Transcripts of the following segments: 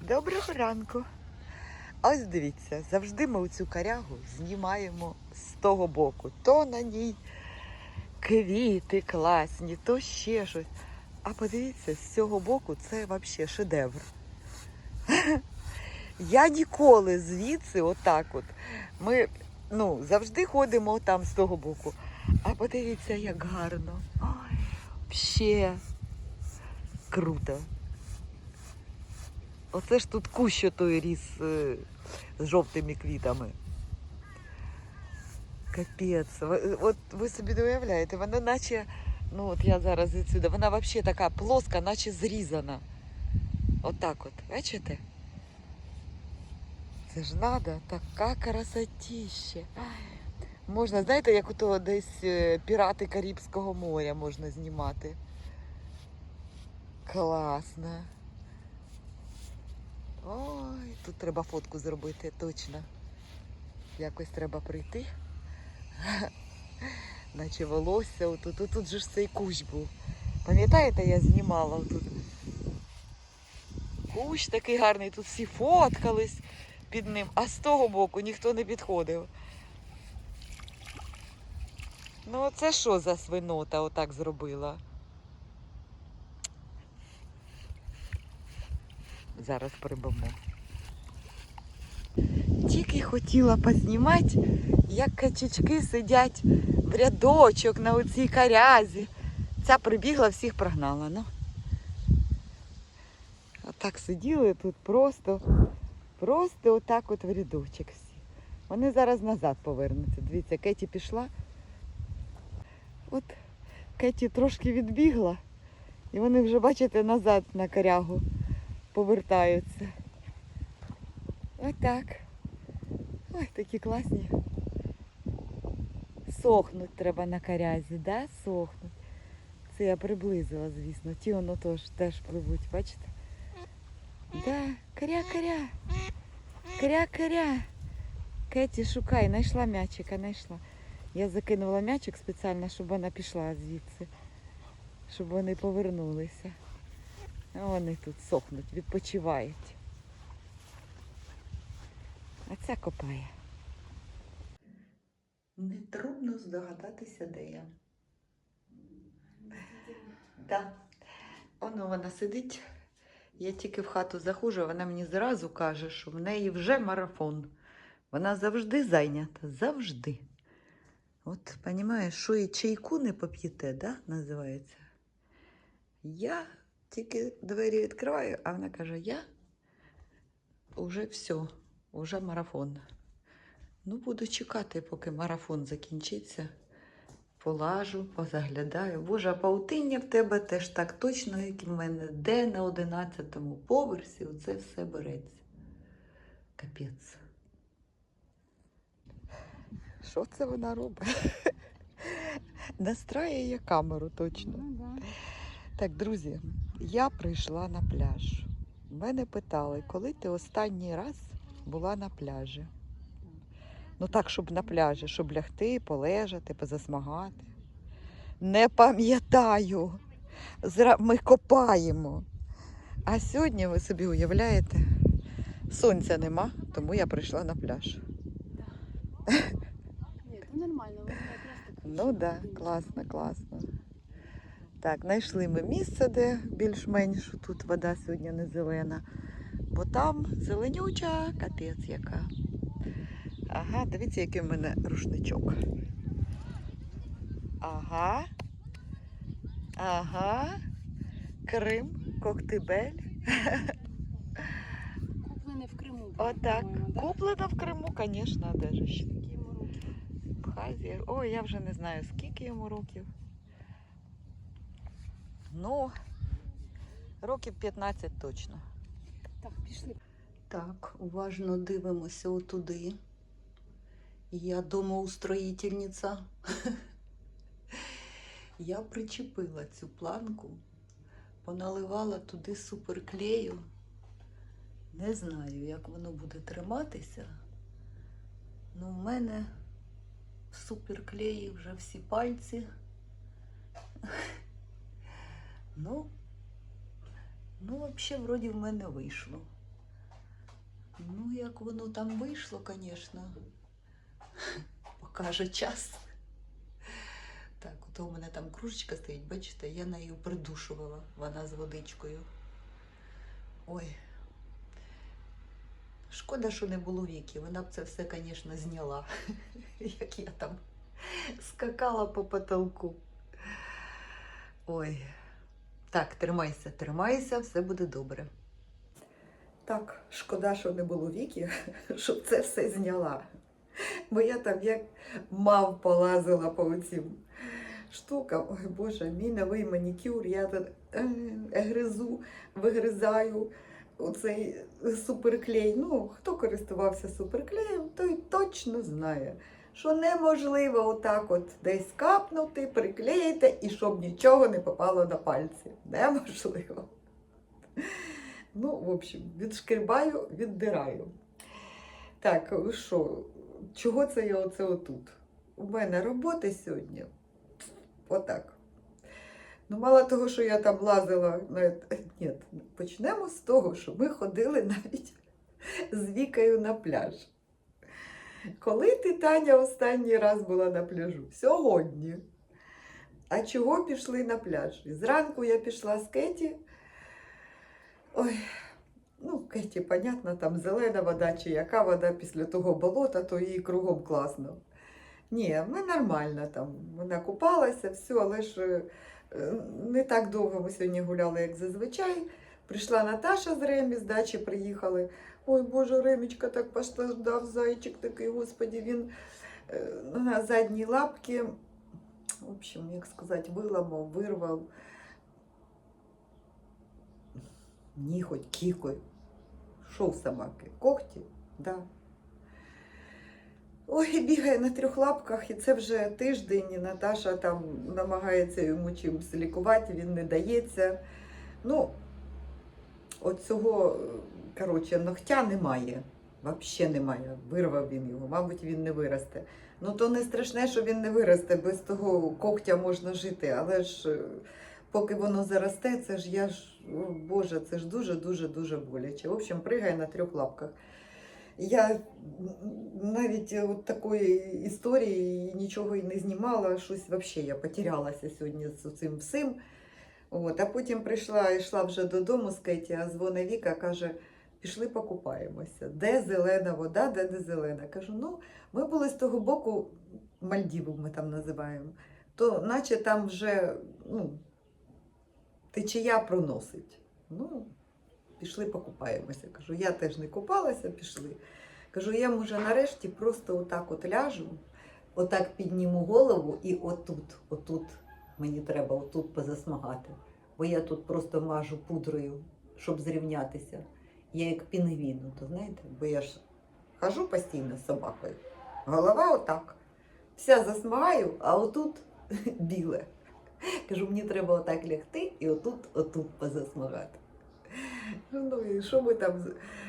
Доброго ранку. Ось дивіться, завжди ми цю корягу знімаємо з того боку. То на ній квіти класні, то ще щось. А подивіться, з цього боку це взагалі шедевр. Я ніколи звідси, отак от. Ми ну, завжди ходимо там з того боку. А подивіться, як гарно. Ой, взагалі круто. Оце ж тут кущ той ріс е, з жовтими квітами. Капець. От ви собі не уявляєте, вона наче, ну от я зараз відсюди, вона взагалі така плоска, наче зрізана. Отак от, бачите? Це ж надо, така красотіще. Можна, знаєте, як ото десь е, пірати Карибського моря можна знімати. Класно. Тут треба фотку зробити, точно. Якось треба прийти. Наче волосся отут. Тут, тут же ж цей кущ був. Пам'ятаєте, я знімала тут. Кущ такий гарний, тут всі фоткались під ним, а з того боку ніхто не підходив. Ну, це що за свинота отак зробила? Зараз прибимо. Тільки хотіла познімати, як качечки сидять в рядочок на оцій корязі. Ця прибігла, всіх прогнала. Ну. Отак сиділи тут просто, просто отак от в рядочок всі. Вони зараз назад повернуться. Дивіться, Кеті пішла. От Кеті трошки відбігла, і вони вже, бачите, назад на корягу повертаються. Отак. Ой, такі класні. Сохнуть треба на корязі, да? Сохнуть. Це я приблизила, звісно. Ті воно теж, теж пливуть, бачите? Да, коря-коря. Коря-коря. Кеті, шукай, знайшла м'ячика, знайшла. Я закинула м'ячик спеціально, щоб вона пішла звідси, щоб вони повернулися. А вони тут сохнуть, відпочивають. А ця копає. Нетрудно здогадатися, де я. Так. Воно вона сидить. Я тільки в хату заходжу, вона мені зразу каже, що в неї вже марафон. Вона завжди зайнята, завжди. От, розумієш, що і чайку не поп'єте, да, називається. Я тільки двері відкриваю, а вона каже, я вже все, вже марафон. Ну, буду чекати, поки марафон закінчиться. Полажу, позаглядаю. Боже, а паутиння в тебе теж так точно, як і в мене. Де на 11-му поверсі оце все береться. Капець. Що це вона робить? Настраює камеру точно. Ну, да. Так, друзі, я прийшла на пляж. Мене питали, коли ти останній раз була на пляжі. Ну так, щоб на пляжі, щоб лягти, полежати, позасмагати. Не пам'ятаю. Ми копаємо. А сьогодні, ви собі уявляєте, сонця нема, тому я прийшла на пляж. Ні, нормально, Ну так, да, класно, класно. Так, знайшли ми місце, де більш-менш тут вода сьогодні не зелена, бо там зеленюча, капець яка. Ага, дивіться, який в мене рушничок. Ага. Ага. Крим, Коктебель. Куплене в Криму. Отак. Куплена в Криму, звісно, де ж ще. Абхазія. Ой, я вже не знаю, скільки йому років. Ну, років 15 точно. Так, пішли. Так, уважно дивимося отуди. Я домоустроїтельниця. Я причепила цю планку, поналивала туди суперклею. Не знаю, як воно буде триматися. Ну, в мене в суперклеї вже всі пальці. Ну, ну, взагалі, вроді в мене вийшло. Ну, як воно там вийшло, звісно, покаже час. Так, от у мене там кружечка стоїть, бачите, я нею придушувала, вона з водичкою. Ой. Шкода, що не було віки. Вона б це все, звісно, зняла, як я там скакала по потолку. Ой. Так, тримайся, тримайся, все буде добре. Так, шкода, що не було віки, щоб це все зняла. Бо я там як мав полазила по цим штукам. Ой Боже, мій новий манікюр, я тут е, гризу, вигризаю оцей суперклей. Ну, хто користувався суперклеєм, той точно знає, що неможливо отак от десь капнути, приклеїти і щоб нічого не попало на пальці. Неможливо. Ну, в общем, відшкрібаю, віддираю. Так, що, чого це я оце отут? У мене роботи сьогодні. Отак. Ну, мало того, що я там лазила, на... ні, почнемо з того, що ми ходили навіть з Вікою на пляж. Коли ти, Таня, останній раз була на пляжу? Сьогодні. А чого пішли на пляж? Зранку я пішла з Кеті. Ой, ну, Кеті, понятно, там зелена вода чи яка вода після того болота, то їй кругом класно. Ні, ми нормально там. Вона купалася, все, але ж е, не так довго ми сьогодні гуляли, як зазвичай. Прийшла Наташа з Ремі, з дачі приїхали. Ой, Боже, Ремічка так постраждав, зайчик такий, господі, він е, на задній лапці, в общем, як сказати, виламав, вирвав. Ніхоть, кікоть. Що в собаки? Когті? Да. Ой, бігає на трьох лапках, і це вже тиждень. і Наташа там намагається йому чимось лікувати, він не дається. Ну, от цього, коротше, ногтя немає. Взагалі немає. Вирвав він його, мабуть, він не виросте. Ну, то не страшне, що він не виросте, без того когтя можна жити, але ж е, поки воно заросте, це ж я ж, Боже, це ж дуже-дуже дуже боляче. В общем, пригає на трьох лапках. Я навіть от такої історії нічого і не знімала, щось взагалі я потерялася сьогодні з цим всім. От, а потім прийшла, йшла вже додому з Кеті, а дзвонить Віка, каже, пішли покупаємося. Де зелена вода, де не зелена. Кажу, ну, ми були з того боку, Мальдіву ми там називаємо, то наче там вже ну, течія проносить. Ну, пішли покупаємося. Кажу, я теж не купалася, пішли. Кажу, я може нарешті просто отак от ляжу, отак підніму голову і отут, отут мені треба отут позасмагати. Бо я тут просто мажу пудрою, щоб зрівнятися. Я як пінгвін, то знаєте, бо я ж хожу постійно з собакою. Голова отак. Вся засмагаю, а отут біле. Кажу, мені треба отак лягти і отут, отут позасмагати. Ну і що ми там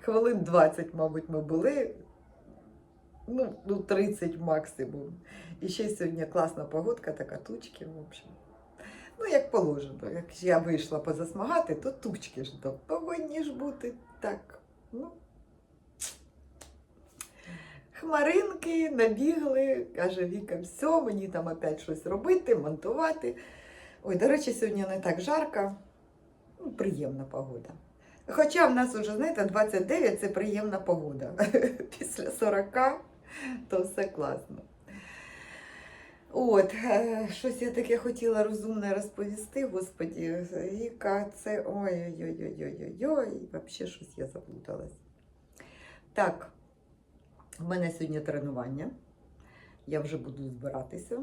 хвилин 20, мабуть, ми були. Ну, ну 30 максимум. І ще сьогодні класна погодка, така тучки, в общем. Ну, як положено. Як я вийшла позасмагати, то тучки ж повинні ж бути так. Ну. Хмаринки набігли, каже Віка, все, мені там опять щось робити, монтувати. Ой, до речі, сьогодні не так жарко. Ну, приємна погода. Хоча в нас вже, знаєте, 29 це приємна погода. Після 40 то все класно. От, е, щось я таке хотіла розумне розповісти, господі. Віка, це ой-ой-ой-ой-ой-ой, взагалі щось я заплуталась. Так, в мене сьогодні тренування. Я вже буду збиратися.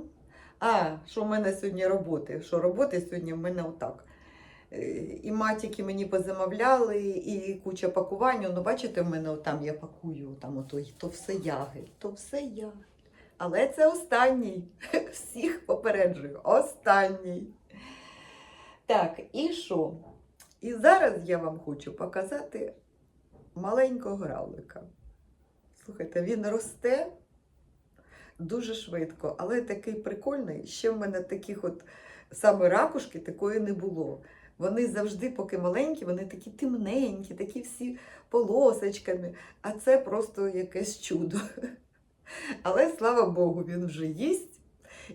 А, що в мене сьогодні роботи? Що роботи сьогодні в мене отак. Е, І матіки мені позамовляли, і куча пакування. Ну, бачите, в мене там я пакую, там ото, то все яги, то все яги. Але це останній. Всіх попереджую. Останній. Так, і що? І зараз я вам хочу показати маленького гравлика. Слухайте, він росте дуже швидко, але такий прикольний. Ще в мене таких от саме ракушки такої не було. Вони завжди, поки маленькі, вони такі темненькі, такі всі полосочками. А це просто якесь чудо. Але слава Богу, він вже їсть.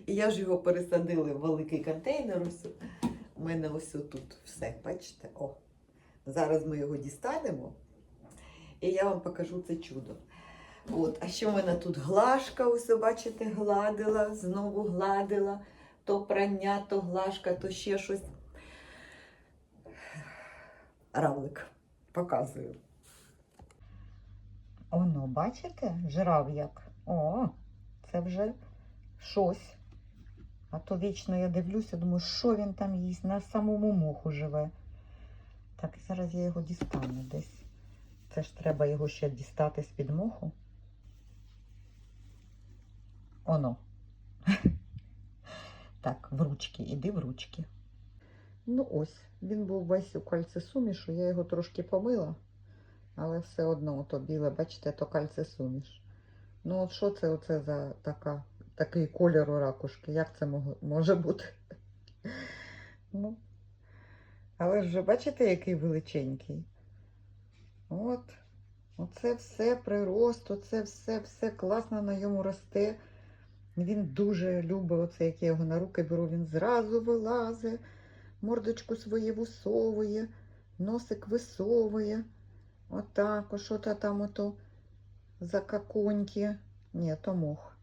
І я ж його пересадила в великий контейнер. Ось. У мене ось тут все, бачите? О. Зараз ми його дістанемо. І я вам покажу це чудо. От, а що в мене тут глажка, ось бачите, гладила, знову гладила. То прання, то глажка, то ще щось. Равлик. Показую. Оно, бачите, жрав як. О, це вже щось. А то вічно я дивлюся, думаю, що він там їсть, на самому моху живе. Так, зараз я його дістану десь. Це ж треба його ще дістати з-під моху. Оно. Так, в ручки, іди в ручки. Ну ось, він був весь у кальцесумішу, я його трошки помила, але все одно то біле, бачите, то кальцесуміш. Ну от що це оце за така, такий колір у ракушки? Як це може бути? Ну, але ж бачите, який величенький. От, оце все прирост, оце все, все класно на йому росте. Він дуже любить оце, як я його на руки беру, він зразу вилазить, мордочку свою висовує, носик висовує. Отак, що то там ото за какуньки. Ні, то мох.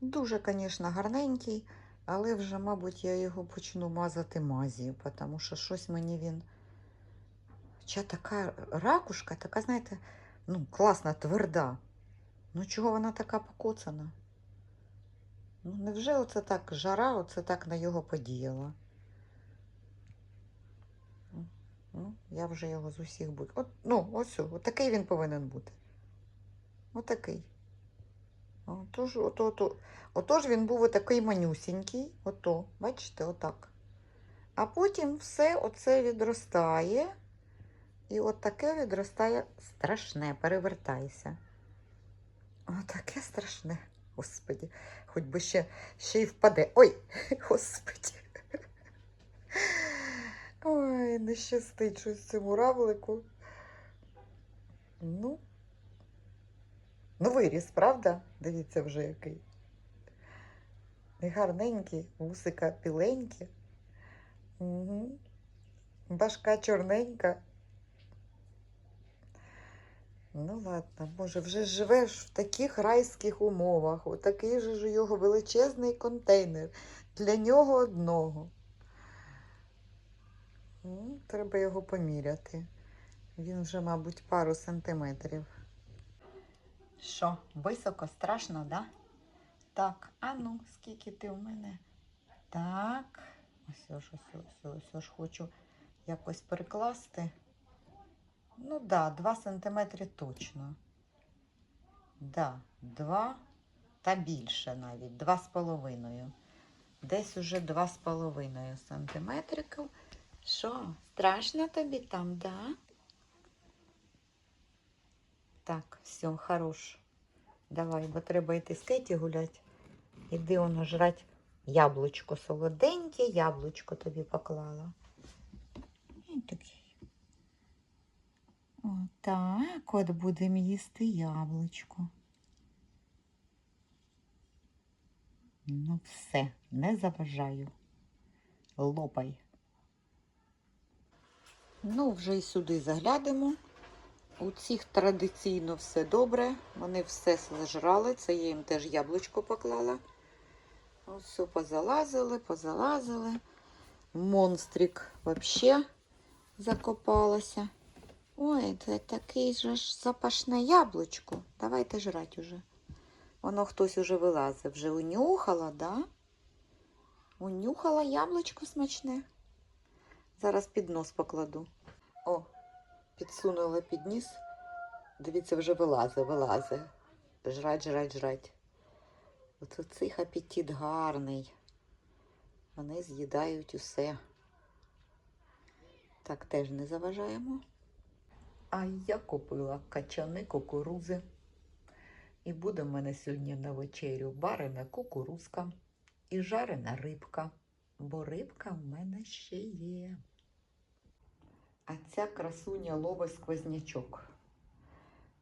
Дуже, звісно, гарненький, але вже, мабуть, я його почну мазати мазію, тому що щось мені він. Хоча така ракушка, така, знаєте, ну, класна, тверда. Ну, чого вона така покоцана? Ну, невже оце так жара, оце так на його подіяла? Ну, Ну, я вже його з усіх буду. От, ну, ось, отакий він повинен бути. Отакий. Отож, ото, ото, отож він був отакий манюсінький. Ото, бачите, отак. А потім все оце відростає. І от таке відростає страшне, перевертайся. Отаке страшне. Господі, хоч би ще, ще й впаде. Ой, господі. Ой, не щастить щось цьому равлику. Ну, ну виріс, правда? Дивіться вже який. Гарненький, вусика біленькі. Угу. Башка чорненька. Ну ладно, може, вже живеш в таких райських умовах. Отакий же ж у його величезний контейнер для нього одного. Ну, треба його поміряти. Він вже, мабуть, пару сантиметрів. Що, високо, страшно, да? Так, а ну, скільки ти у мене? Так. Ось ось ось ось ось ось хочу якось перекласти. Ну да, 2 сантиметри точно. Да, 2 та більше навіть, 2,5. Десь уже 2,5 сантиметриків. Що, страшно тобі там, да? Так, все, хорош. Давай, бо треба йти з Кеті гуляти. Іди воно жрать яблучко солоденьке, яблучко тобі поклала. Ось такий. Отак от будемо їсти яблучко. Ну, все, не заважаю. Лопай. Ну, вже й сюди заглянемо. У цих традиційно все добре. Вони все зажрали. Це я їм теж яблучко поклала. Ось все позалазили, позалазили. Монстрик взагалі закопалася. Ой, це такий же ж запашне яблучко. Давайте жрать уже. Воно хтось уже вилазив. Вже унюхала, да? Унюхала яблучко смачне. Зараз під нос покладу. О, підсунула під ніс. Дивіться, вже вилазить, вилазить. Жрать, жрать, жрать. У цих апетит гарний. Вони з'їдають усе. Так теж не заважаємо. А я купила качани кукурузи. І буде в мене сьогодні на вечерю варена кукурузка і жарена рибка. Бо рибка в мене ще є. А ця красуня ловить сквознячок.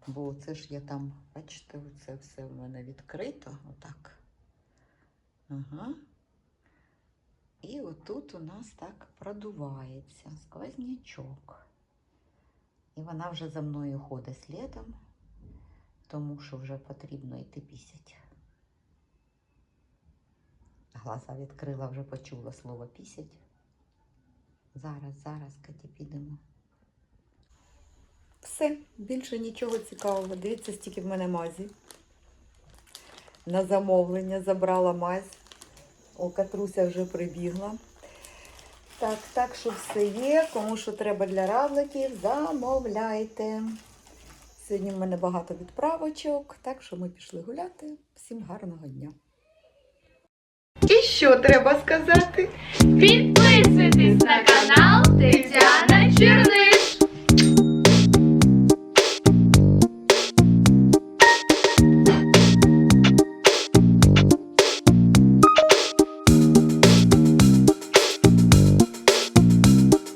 Бо це ж я там, бачите, це все в мене відкрито. Отак. Ага. І отут у нас так продувається сквознячок. І вона вже за мною ходить слідом, тому що вже потрібно йти пісять. Глаза відкрила, вже почула слово пісять. Зараз, зараз, Каті, підемо. Все, більше нічого цікавого. Дивіться, стільки в мене мазі. На замовлення забрала мазь. О, Катруся вже прибігла. Так, так що все є. Кому що треба для равликів, замовляйте. Сьогодні в мене багато відправочок, так що ми пішли гуляти. Всім гарного дня. І що треба сказати? Підписуйтесь на канал Тетяна Черниш.